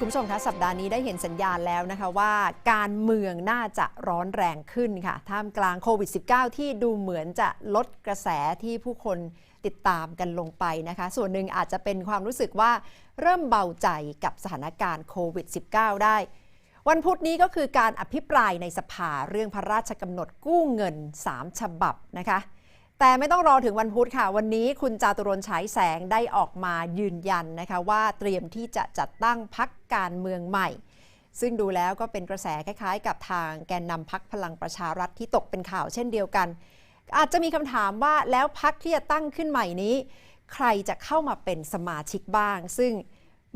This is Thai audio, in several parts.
คุณผู้ชมคะสัปดาห์นี้ได้เห็นสัญญาณแล้วนะคะว่าการเมืองน่าจะร้อนแรงขึ้นค่ะ ท่ามกลางโควิด -19 ที่ดูเหมือนจะลดกระแสที่ผู้คนติดตามกันลงไปนะคะ ส่วนหนึ่งอาจจะเป็นความรู้สึกว่าเริ่มเบาใจกับสถานการณ์โควิด -19 ได้ วันพุธนี้ก็คือการอภิปรายในสภาเรื่องพระราชกำหนดกู้เงิน 3 ฉบับนะคะ แต่ไม่ต้องรอถึงวันพุธค่ะ วันนี้คุณจาตุรนฉายแสงได้ออกมายืนยันนะคะว่าเตรียมที่จะจัดตั้งพักการเมืองใหม่ ซึ่งดูแล้วก็เป็นกระแสคล้ายๆ กับทางแกนนำพักพลังประชารัฐที่ตกเป็นข่าวเช่นเดียวกัน อาจจะมีคำถามว่าแล้วพักที่จะตั้งขึ้นใหม่นี้ ใครจะเข้ามาเป็นสมาชิกบ้าง ซึ่ง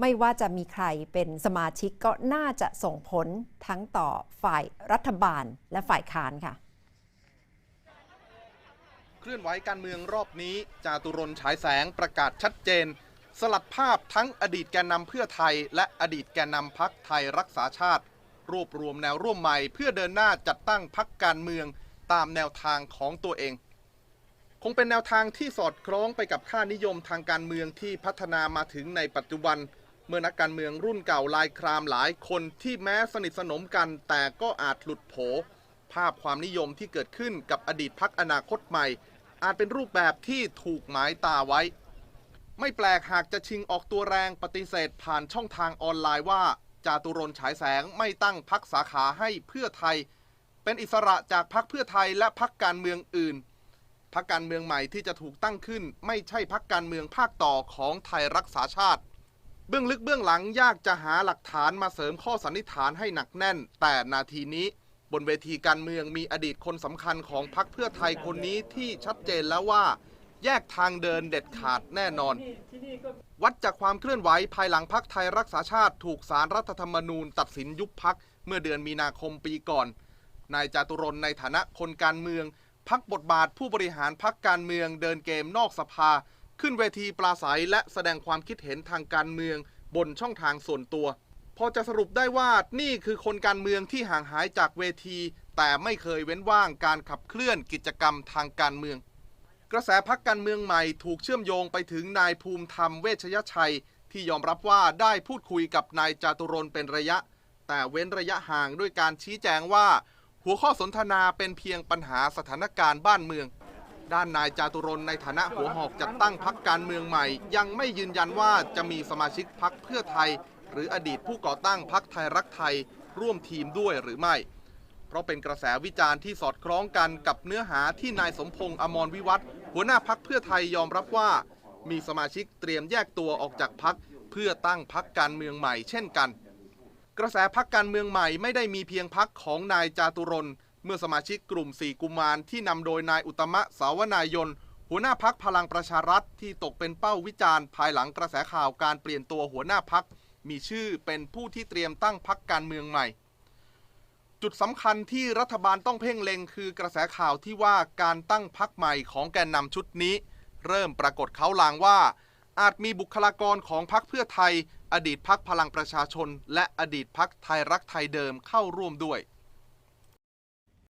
ไม่ว่าจะมีใครเป็นสมาชิกก็น่าจะส่งผลทั้งต่อฝ่ายรัฐบาลและฝ่ายค้านค่ะ เคลื่อนไหวการเมืองรอบนี้ จาตุรนฉายแสงประกาศชัดเจน สลัดภาพทั้งอดีตแกนนำเพื่อไทย และอดีตแกนนำพักไทยรักษาชาติ รวบรวมแนวร่วมใหม่ เพื่อเดินหน้าจัดตั้งพักการเมืองตามแนวทางของตัวเอง คงเป็นแนวทางที่สอดคล้องไปกับค่านิยมทางการเมืองที่พัฒนามาถึงในปัจจุบัน เมื่อนักการเมืองรุ่นเก่าลายครามหลายคนที่แม้สนิทสนมกันแต่ก็อาจหลุดโผ ภาพความนิยมที่เกิดขึ้นกับอดีตพักอนาคตใหม่ อาจเป็นรูปแบบที่ถูกหมายตาไว้ ไม่แปลกหากจะชิงออกตัวแรงปฏิเสธผ่านช่องทางออนไลน์ว่า จาตุรนฉายแสงไม่ตั้งพักสาขาให้เพื่อไทย เป็นอิสระจากพักเพื่อไทยและพักการเมืองอื่นพักการเมืองใหม่ที่จะถูกตั้งขึ้น ไม่ใช่พักการเมืองภาคต่อของไทยรักษาชาติ เบื้องลึกเบื้องหลังยากจะหาหลักฐานมาเสริมข้อสันนิษฐานให้หนักแน่น แต่นาทีนี้ บนเวทีการเมืองมีอดีตคนสำคัญของพรรคเพื่อไทยคนนี้ที่ชัดเจนแล้วว่า แยกทางเดินเด็ดขาดแน่นอน วัดจากความเคลื่อนไหวภายหลังพักไทยรักษาชาติถูกสารรัฐธรรมนูญ ตัดสินยุบพักเมื่อเดือนมีนาคมปีก่อน นายจาตุรนในฐานะคนการเมืองพักบทบาทผู้บริหารพักการเมืองเดินเกมนอกสภา ขึ้นเวทีปราศัยและแสดงความคิดเห็นทางการเมืองบนช่องทางส่วนตัว พอจะสรุปได้ว่านี่คือคนการเมืองที่ห่างหายจากเวที แต่ไม่เคยเว้นว่างการขับเคลื่อนกิจกรรมทางการเมือง กระแสพักการเมืองใหม่ถูกเชื่อมโยงไปถึงนายภูมิธรรมเวชยชัย ที่ยอมรับว่าได้พูดคุยกับนายจาตุรนเป็นระยะ แต่เว้นระยะห่างด้วยการชี้แจงว่า หัวข้อสนทนาเป็นเพียงปัญหาสถานการณ์บ้านเมืองด้านนายจาตุรนในฐานะหัวหอกจัดตั้งพักการเมืองใหม่ ยังไม่ยืนยันว่าจะมีสมาชิกพักเพื่อไทย หรืออดีตผู้ก่อตั้งพักไทยรักไทยร่วมทีมด้วยหรือไม่ เพราะเป็นกระแสวิจารณ์ที่สอดคล้องกันกับเนื้อหาที่นายสมพงษ์อมรวิวัฒหัวหน้าพักเพื่อไทยยอมรับว่า มีสมาชิกเตรียมแยกตัวออกจากพักเพื่อตั้งพักการเมืองใหม่เช่นกัน กระแสพักการเมืองใหม่ไม่ได้มีเพียงพักของนายจาตุรนเมื่อสมาชิกกลุ่มสี่กุมารที่นำโดยนายอุตตมะสาวนายนหัวหน้าพักพลังประชารัฐที่ตกเป็นเป้าวิจารณ์ ภายหลังกระแสข่าวการเปลี่ยนตัวหัวหน้าพัก มีชื่อเป็นผู้ที่เตรียมตั้งพักการเมืองใหม่ จุดสำคัญที่รัฐบาลต้องเพ่งเล็งคือกระแสข่าวที่ว่าการตั้งพักใหม่ของแกนนำชุดนี้ เริ่มปรากฏเขาลางว่า อาจมีบุคลากรของพักเพื่อไทย อดีตพักพลังประชาชน และอดีตพักไทยรักไทยเดิมเข้าร่วมด้วย